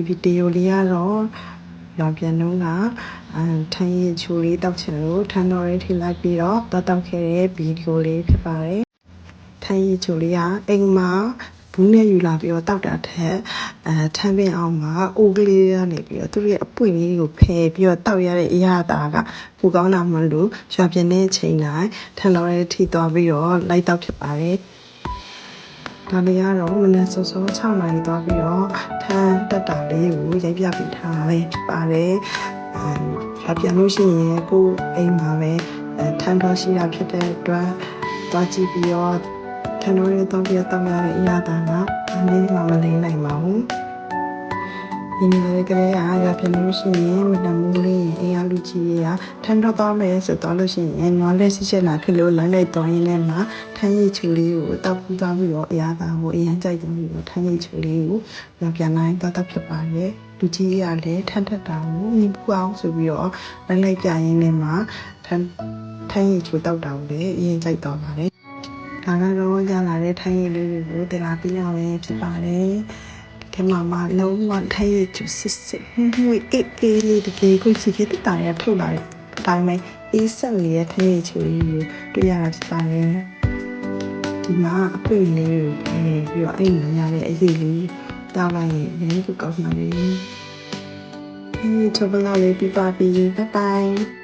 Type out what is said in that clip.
ဒီဗီဒီယိုလေးကတော့ရောင်ပြန်တော့ကအဲထိုင်းရချိုလေးတောက်ချင်လို့ထန်းတော်ရေးထိလိုက်ပြီးတော့တောက်တောက်ခဲ့တဲ့ဗီဒီယိုလေးဖြစ်ပါတယ်ထိုင်းရချိုလေးကအိမ်မှာဘူးနဲ့ယူလာပြီးတော့တောက်တာထက်အဲထမ်းပင်အောင်မှာအိုးကလေးကနေပြီးတော့သူ့ရဲ့အပွင့်လေးကိုဖယ်ပြီးတော့တောက်ရတဲ့အရာတာကပူကောင်းတာမလို့ရွာပြင်းတဲ့အချိန်တိုင်းထန်းတော်ရေးထိသွားပြီးတော့လိုက်တောက်ဖြစ်ပါတယ် ဒါလေးကတော့မနက်စောစော6နာရီသွားပြီးတော့ထန်းတက်တာလေးကိုရိုက်ပြပေးထားတာလေးဖြစ်ပါတယ်။အဲရပြန်လို့ရှိရင်ကိုယ်အိမ်မှာပဲအဲထန်းတော်ရှိတာဖြစ်တဲ့အတွက်သွားကြည့်ပြီးတော့ထန်းတော်ရဲ့တော့ပြတော့ရတဲ့အရာတာကအနည်းမှမလိမ့်နိုင်ပါဘူး။ ဒီနေ့လည်းကလေးအားရပြန်လို့ရှိရင်မနက်မိုးလေးအိမ်အားလူကြီးရထန်းတော်သွားမယ်ဆိုတော့လို့ရှိရင်နွားလေးစစ်ချက်လာဖြစ်လို့လမ်းလိုက်သွားရင်းနဲ့မှထန်းရည်ချူလေးကိုတောက်ပူသွားပြီးတော့အရာသာကိုအရင်ကြိုက်ကြပြီးတော့ထန်းရည်ချူလေးကိုရပြန်လိုက်တော့တောက်ဖြစ်ပါရဲ့လူကြီးရလည်းထန်းထက်တာကိုမြင်ပူအောင်ဆိုပြီးတော့လိုက်လိုက်ပြရင်းနဲ့မှထန်းထန်းရည်ချူတောက်တာကိုလည်းအရင်ကြိုက်တော့ပါတယ်ဒါကတော့ရလာတဲ့ထိုင်းရည်လေးတွေကိုတင်လာပြီးရမယ်ဖြစ်ပါတယ်။ ဒီမှာမှလုံးဝထိုင်းရည်ကျစစ်စစ်ဟွန်းဟွန်းအေးအေးလေးတကယ်ကိုစီခဲ့တဲ့တာရထုတ်လာတယ်။ဒါပေမဲ့အေးဆက်လေးရဲ့ထိုင်းရည်ချူလေးကိုတွေ့ရတာဖြစ်ပါတယ်။ဒီမှာအပွင့်လေးကိုပြီးပြီးတော့အဲ့လိုရတဲ့အရေးလေးတောက်လိုက်ရင်လည်းကောင်းပါလေ။ဒီချဘလာလေးပြပါပြီ။ Bye bye